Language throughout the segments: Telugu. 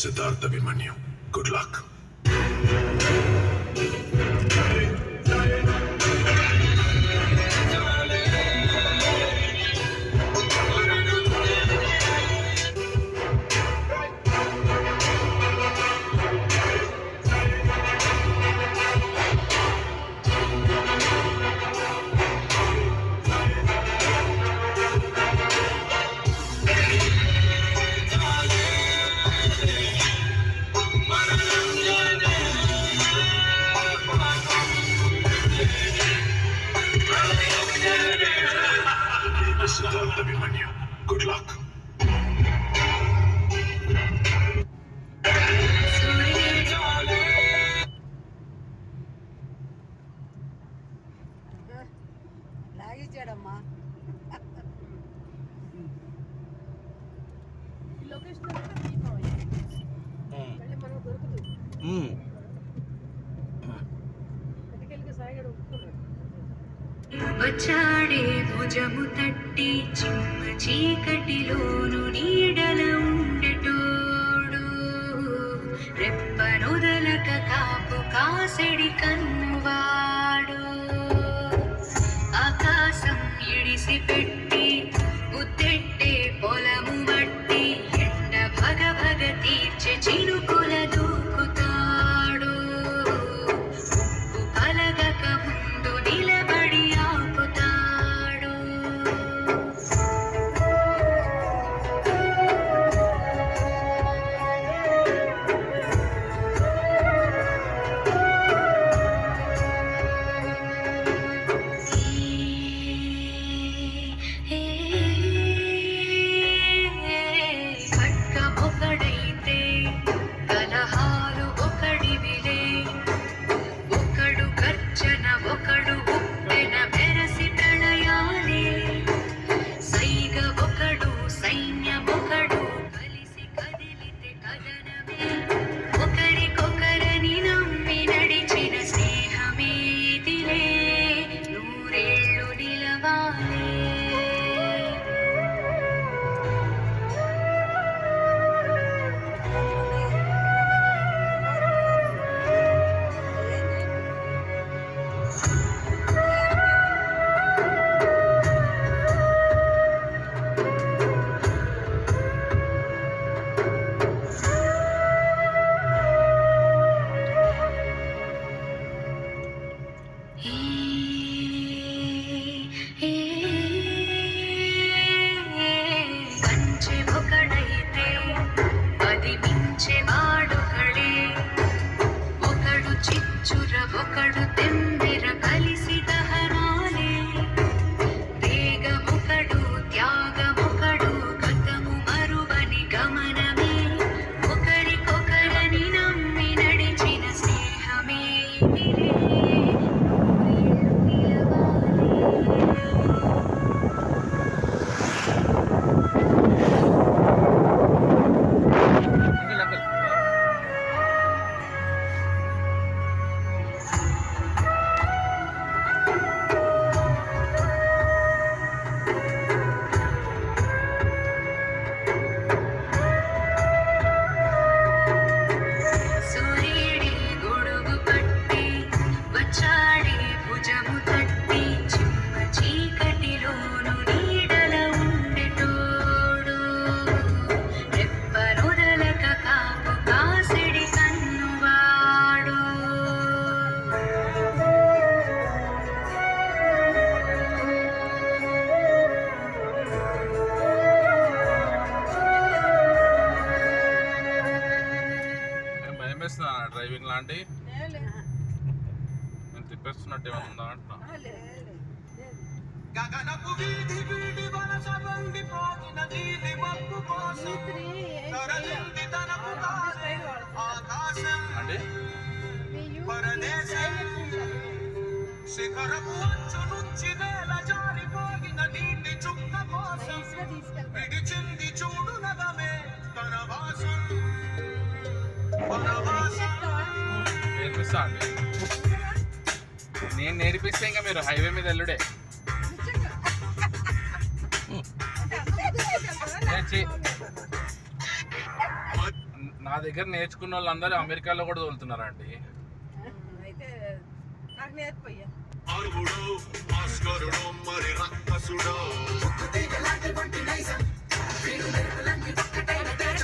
Siddhartha Abhimanyu. Good luck. భుజము తట్టి చిన్న చీకటిలోను నీడల ఉండటోడు. రెప్పనొదలక కాపు కాసడి కన్నువాడు. ఆకాశం ఇడిసి పెట్టి బుద్ధెట్టే పొలము మట్టి ఎండ భగ భగ చినుకు భయమేస్తుందా డ్రైవింగ్ లాంటి? నేను తిప్పేస్తున్నట్టు ఏమైనా ఉందా అంటున్నా? గగనపు శిఖరపు అంచు నుంచి నేల నేర్పిస్తా అండి నేను నేర్పిస్తే ఇంకా మీరు హైవే మీద వెళ్ళుడే. అంటే నా దగ్గర నేర్చుకున్న వాళ్ళందరూ అమెరికాలో కూడా తోలుతున్నారండి అయితే నాకు నేర్పయ్యా ఆరుగుడు భాస్కరుడు మరి రక్కసుడు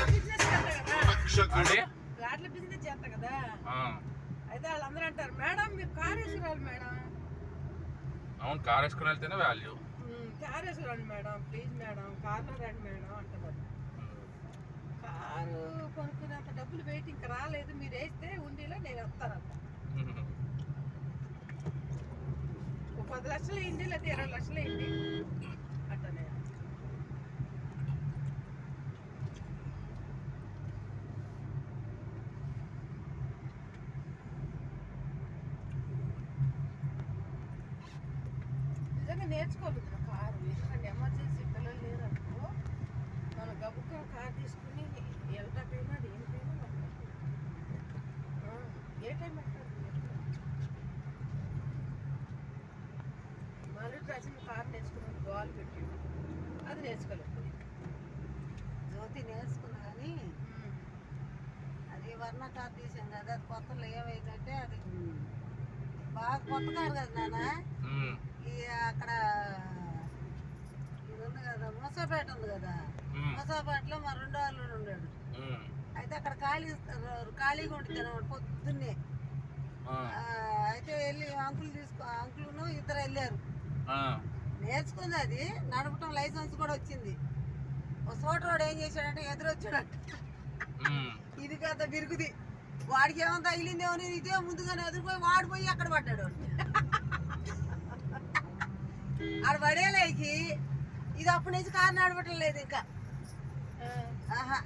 బిజినెస్ చేస్తా కదా రక్షకుడు అంటే ఫ్లాట్ల బిజినెస్ చేస్తా కదా ఆ, అయితే వాళ్ళందరూ అంటారు మేడం మీరు కార్ వేసుకురాలి మేడం అవును కార్ వేసుకుని వెళ్తేనే వాల్యూ "ఉమ్, కార్ వేసుకురండి మేడం ప్లీజ్ మేడం. కార్లో రండి మేడం అంటున్నారు. కారు కొనుక్కునేంత డబ్బులు వెయిట్ ఇంకా రాలేదు. మీరు వేస్తే ఉండిలో నేను వస్తానంట. ఒక పది లక్షలు అయింది లేదా ఇరవై లక్షలు అయింది కదా కారు. ఎందుకంటే ఎమర్జెన్సీ పిల్లలు లేదనుకో మనం గబుక్క కారు తీసుకుని దేనికైనా మనం ఆ, ఏ టైం పెట్టాలి మళ్ళీ ప్రజలు కారు నేర్చుకుని గోల్ పెట్టిండు అది నేర్చుకోలేదు జ్యోతి నేర్చుకున్నా కానీ అది వర్ణ కార్ తీసాం కదా అది కొత్తలో ఏమైందంటే అది బాగా కొత్త కారు కదా నాన్న. ఈ అక్కడ ఇది ఉంది కదా మూసాపేట ఉంది కదా. మూసాపేటలో మా రెండో అల్లుడు ఉన్నాడు. అయితే అక్కడ ఖాళీ ఖాళీగా ఉంటుంది అనమాట పొద్దున్నే. అయితే వెళ్ళి అంకుల్ తీసుకో అంకుల్ను ఇద్దరు వెళ్ళారు. నేర్చుకుంది అది నడపటం లైసెన్స్ కూడా వచ్చింది. సోటరోడు ఏం చేశాడంటే ఎదురొచ్చాడంట. ఇది కదా బిరుగుది వాడికి ఏమో తగిలిందేమో ఇదే ముందుగానే ఎదురుపోయి వాడు పోయి అక్కడ పడ్డాడు. ఆడ పడేలేకి. ఇది అప్పటి నుంచి కారు నడపటం లేదు ఇంకా. ఆహా.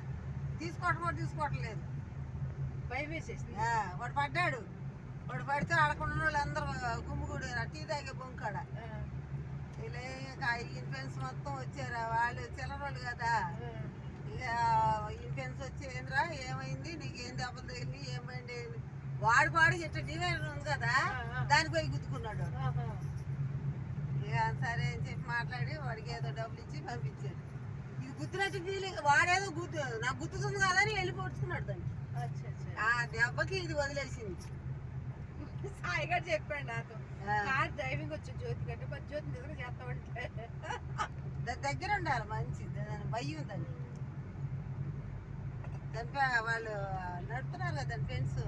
తీసుకోవటం కూడా తీసుకోవటం లేదు. భయం వేసేసింది. వాడు పడ్డాడు. వాడు పడితే ఆడకుండా వాళ్ళు అందరూ గుమ్ముగూడు టీ తాగే బొంకాడ ఇలా ఇన్ఫెన్స్ మొత్తం వచ్చారు. వాళ్ళు చిల్లరోళ్ళు కదా. ఇక ఇన్ఫెన్స్ వచ్చి ఏంద్రా? ఏమైంది? నీకు ఏం దెబ్బలు తగిలి ఏమైంది? వాడు పాడు ఇట్లా డివైడర్ ఉంది కదా. దానికి పోయి గుద్దుకున్నాడు. ఇక సరే అని చెప్పి మాట్లాడి వాడికి ఏదో డబ్బులు ఇచ్చి పంపించాడు. ఇది గుద్దినట్టు ఫీలింగ్ వాడేదో గుద్దు నాకు గుర్తుంది కదా అని వెళ్ళి పొడుచుకున్నాడు దాన్ని ఆ దెబ్బకి ఇది వదిలేసింది. సాయి గారు చెప్పాడు నాతో కార్ డ్రైవింగ్ వచ్చి జ్యోతి కంటే మరి జ్యోతి నిజంగా చేస్తామంటే దాని దగ్గర ఉండాలి మంచి దాని భయం దాన్ని దాని వాళ్ళు నడుపుతున్నారు కదా దాని ఫ్రెండ్స్.